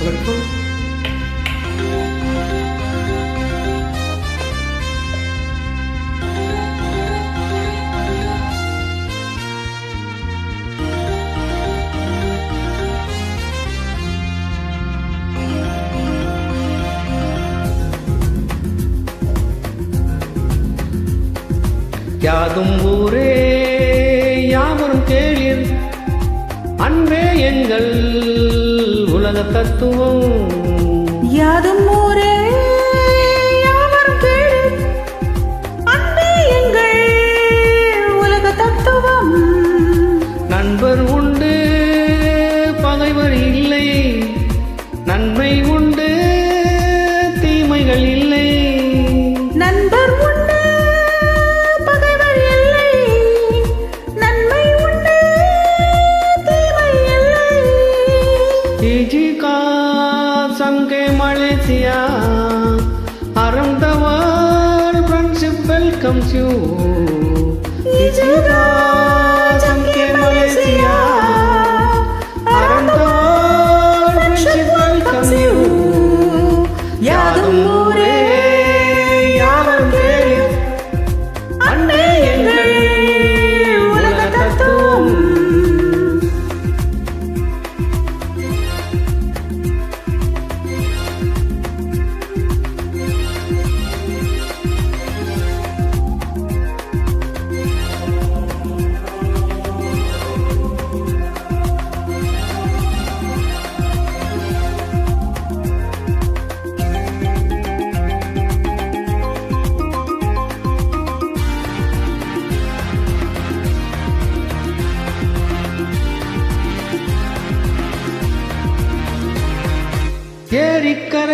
வணக்கம். யாதும் ஊரே யாவரும் கேளீர். அன்பே எங்கள் உலக தத்துவம். யாதும் ஊரே Malaysia. Around the world, friendship welcomes you. It's your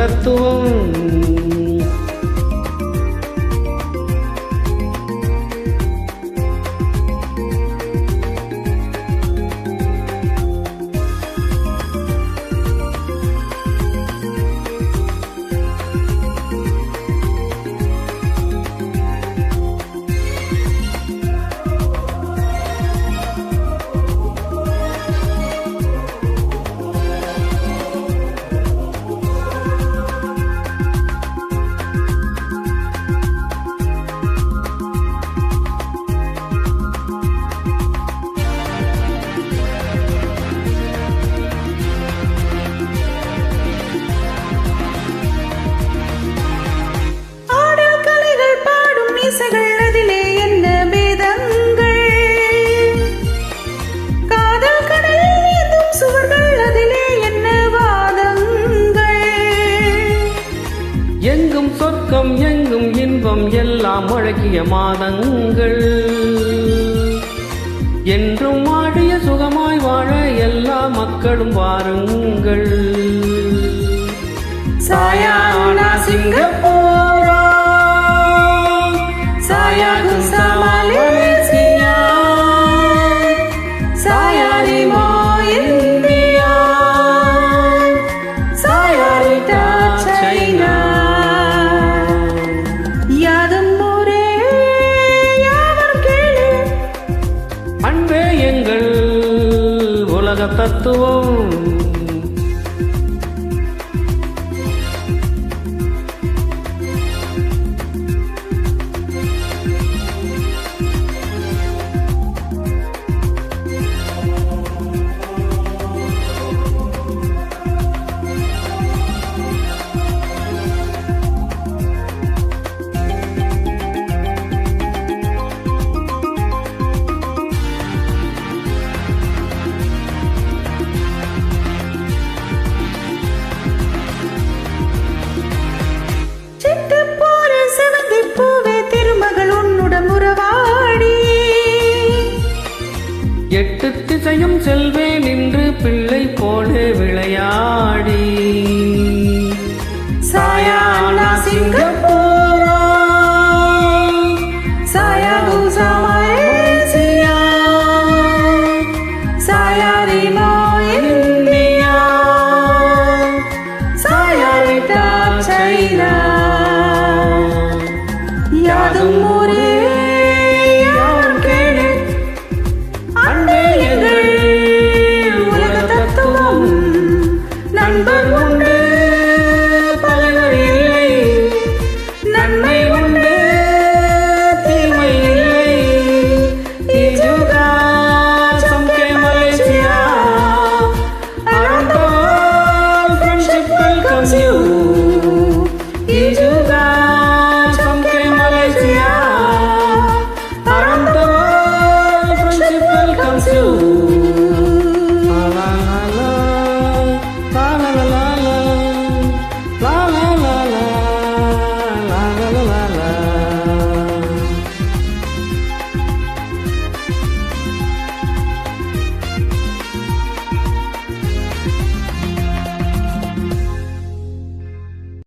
தத்துவம் எல்லாம் முழக்கிய மாதங்கள். என்றும் வாடிய சுகமாய் வாழ எல்லா மக்களும் வாருங்கள். சாயானா சிங்கப்பூர். தத்துவம் எட்டு திசையும் செல்வேன் என்று பிள்ளை போல விளையாடி. சாயானா சிங்கப்பூர்.